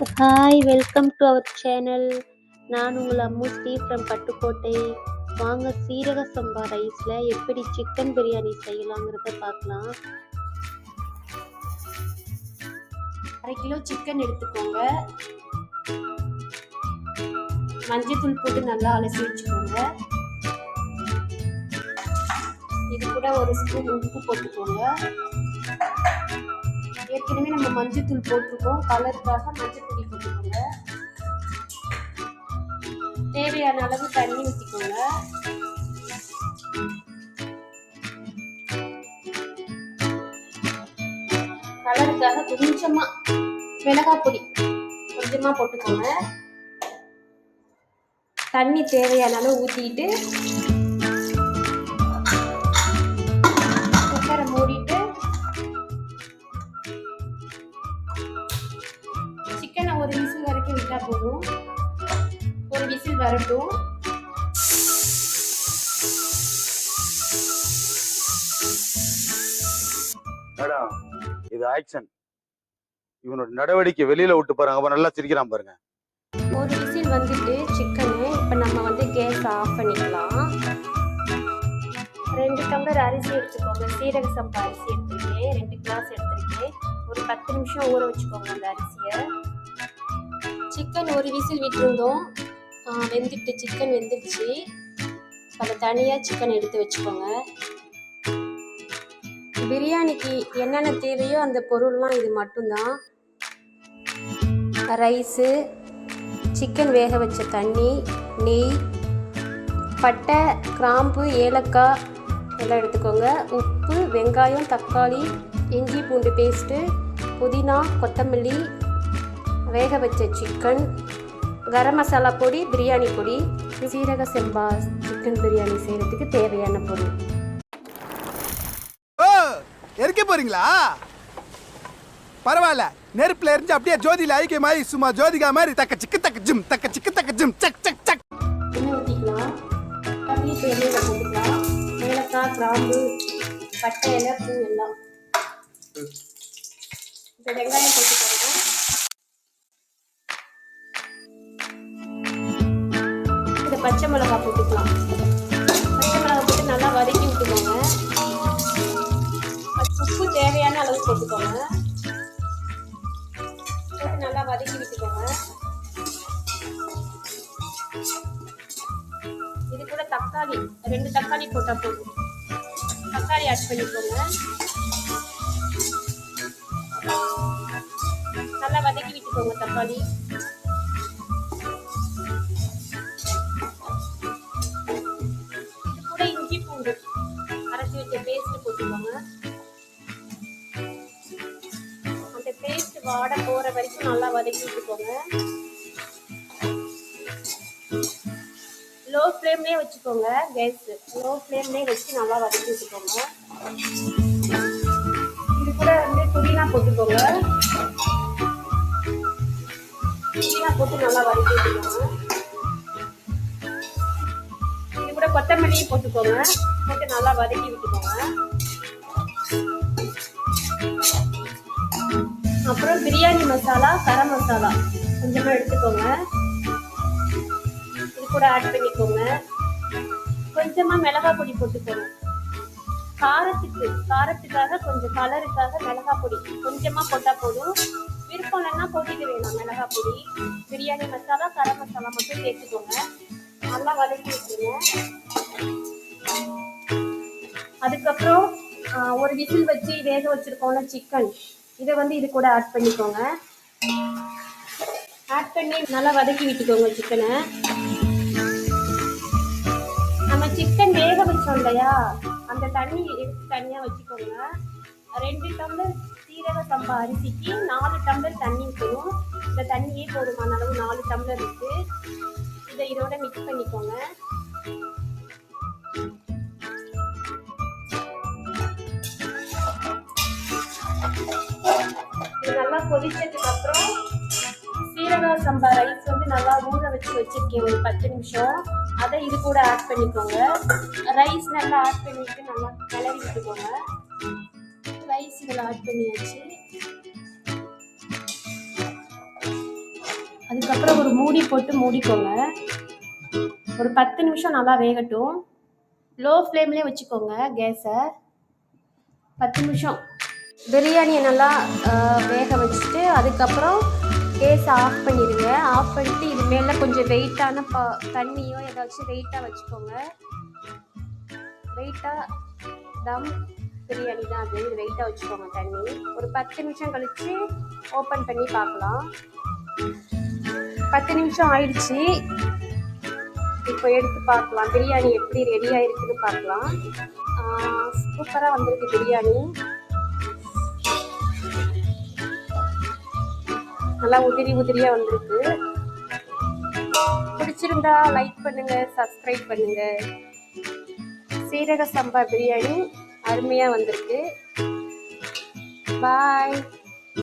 Hi welcome to our channel நான் உங்கள் Ammu Sri from Pattukkottai. வாங்க சீரக சம்பா ரைஸில் எப்படி சிக்கன் பிரியாணி செய்யலாங்கிறத பார்க்கலாம். அரை கிலோ சிக்கன் எடுத்துக்கோங்க. மஞ்சத்தூள் போட்டு நல்லா அலசி வச்சுக்கோங்க. இது கூட ஒரு ஸ்பூன் உப்பு போட்டுக்கோங்க. ஏற்கனவே நம்ம மஞ்சத்தூள் போட்டிருக்கோம். கலருக்காக மஞ்சள் பொடி போட்டுக்கோங்க தேவையான அளவு தண்ணி ஊற்றிக்கோங்க கலருக்காக கொஞ்சமா மிளகாய் பொடி கொஞ்சமா போட்டுக்கோங்க. தண்ணி தேவையான அளவு ஊற்றிட்டு வரட்டும் மேடம் இது ஆக்ஷன். இவனோட நடவடிக்கை வெளியில விட்டு பாருங்க. அப்ப நல்லா சிரிக்கிறான் பாருங்க. ஒரு விசில் வந்துட்டு சிக்கனு. இப்போ நம்ம வந்து கேஸ் ஆஃப் பண்ணிக்கலாம். ரெண்டு டம்ளர் அரிசி எடுத்துக்கோங்க. சீரக சம்பா அரிசி எடுத்துருக்கேன் ரெண்டு கிளாஸ் எடுத்திருக்கேன் ஒரு பத்து நிமிஷம் ஊற வச்சுக்கோங்க அந்த அரிசியை. சிக்கன் ஒரு விசில் விட்டுருந்தோம். வெந்துட்டு சிக்கன் வெந்துடுச்சு அதை தனியாக சிக்கன் எடுத்து வச்சுக்கோங்க. பிரியாணிக்கு என்னென்ன தேவையோ அந்த பொருள்லாம் இது மட்டும்தான். ரைஸு சிக்கன் வேக வச்ச தண்ணி நெய் பட்டை கிராம்பு ஏலக்காய் எல்லாம் எடுத்துக்கோங்க. உப்பு வெங்காயம் தக்காளி இஞ்சி பூண்டு பேஸ்ட்டு புதினா கொத்தமல்லி வேக வச்ச சிக்கன் கரம் மசாலா பொடி பிரியாணி பொடி சீரக செம்பா சிக்கன் பிரியாணி செய்கிறதுக்கு தேவையான பொருள் ஓ எரிக்க போறீங்களா? பரவாயில்ல. நெருப்புல எரிஞ்சு அப்படியே ஜோதியில ஐக்கியமாயி சும்மா ஜோதிகா மாதிரி தக்க சிக்கு தக்க ஜிம் தக்க சிக்கு தக்க ஜிம் சக் சக் சக். போட்டுக்கலாம். ஏலக்காய் கிராம்பு பட்டை இலை பூ எல்லாம். இப்போ வெங்காயம் போட்டுக்கோங்க பச்சை மிளகாய் போட்டுக்கலாம். பச்சை மிளகாய் போட்டு நல்லா வதக்கி விட்டுக்கோங்க. உப்பு தேவையான அளவு போட்டுக்கோங்க. போட்டு நல்லா வதக்கி விட்டுக்கோங்க. இது கூட தக்காளி ரெண்டு தக்காளி போட்டால் போதும். தக்காளி ஆட் பண்ணிக்கோங்க. நல்லா வதக்கி விட்டுக்கோங்க தக்காளி. பேஸ்ட் போட்டுக்கோங்க. அந்த பேஸ்ட் வாட போற வரைக்கும் நல்லா வதக்கி விட்டுக்கோங்க. லோ ஃப்ளேம்லேயே வச்சுக்கோங்க கேஸ் லோ ஃப்ளேம்லேயே வச்சு நல்லா வதக்கி வச்சுக்கோங்க இது கூட வந்து புதினா போட்டுக்கோங்க. புதினா போட்டு நல்லா வதக்கி வச்சுக்கோங்க கூட கொத்தமல்லியும் போட்டுக்கோங்க. போட்டு நல்லா வதக்கி விட்டுக்கோங்க. அப்புறம் பிரியாணி மசாலா கரம் மசாலா கொஞ்சமாக எடுத்துக்கோங்க. இது கூட ஆட் பண்ணிக்கோங்க. கொஞ்சமா மிளகாய் பொடி போட்டுக்கோங்க. காரத்துக்கு காரத்துக்காக கொஞ்சம் கலருக்காக மிளகாய் பொடி கொஞ்சமா போட்டா போதும். விருப்பம் இல்லைன்னா போட்டுக்க வேணும் மிளகாய் பொடி. பிரியாணி மசாலா கரம் மசாலா மட்டும் சேர்த்துக்கோங்க. நல்லா வதக்கி விட்டுருங்க அதுக்கப்புறம் ஒரு விசில் வச்சு வேக வச்சுருக்கோம்ல சிக்கன் இதை வந்து இது கூட ஆட் பண்ணிக்கோங்க. ஆட் பண்ணி நல்லா வதக்கி விட்டுக்கோங்க சிக்கனை நம்ம சிக்கன் வேக வச்சோம் இல்லையா? அந்த தண்ணி எடுத்து தனியாக வச்சுக்கோங்க. ரெண்டு டம்ளர் சீரக சம்பா அரிசிக்கு நாலு டம்ளர் தண்ணி ஊற்றணும் இந்த தண்ணியே போதுமான அளவு நாலு டம்ளர் இருக்குது இதை இதோட மிக்ஸ் பண்ணிக்கோங்க இது நல்லா கொதிச்சதுக்கு அப்புறம் சீரகம் சம்பா ரைஸ் வந்து நல்லா ஊற வச்சு வச்சிருக்கேன். ஒரு பத்து நிமிஷம். அதை இது கூட ஆட் பண்ணிக்கோங்க. ரைஸ் நல்லா ஆட் பண்ணிட்டு நல்லா கிளறி விட்டுக்கோங்க ரைஸ் இதில் ஆட் பண்ணியாச்சு. மூடி போட்டு மூடிக்கோங்க. ஒரு பத்து நிமிஷம் நல்லா வேகட்டும். லோ ஃப்ளேம்லேயே வச்சுக்கோங்க கேஸை பத்து நிமிஷம். பிரியாணியை நல்லா வேக வச்சுட்டு அதுக்கப்புறம் கேஸை ஆஃப் பண்ணிடுங்க. ஆஃப் பண்ணிட்டு இது மேலே கொஞ்சம் வெயிட்டான பா தண்ணியோ ஏதாச்சும் வெயிட்டாக வச்சுக்கோங்க. வெயிட்டாக தம் பிரியாணி தான் அது. இது வெயிட்டாக வச்சுக்கோங்க தண்ணி. ஒரு பத்து நிமிஷம் கழித்து ஓப்பன் பண்ணி பார்க்கலாம். பத்து நிமிஷம் ஆயிடுச்சு. இப்போ எடுத்து பார்க்கலாம். பிரியாணி எப்படி ரெடி ஆயிருக்குன்னு பார்க்கலாம். சூப்பராக வந்திருக்கு பிரியாணி. நல்லா உதிரி உதிரியாக வந்திருக்கு. பிடிச்சிருந்தா லைக் பண்ணுங்க சப்ஸ்கிரைப் பண்ணுங்க. சீரக சம்பா பிரியாணி அருமையாக வந்திருக்கு. பாய்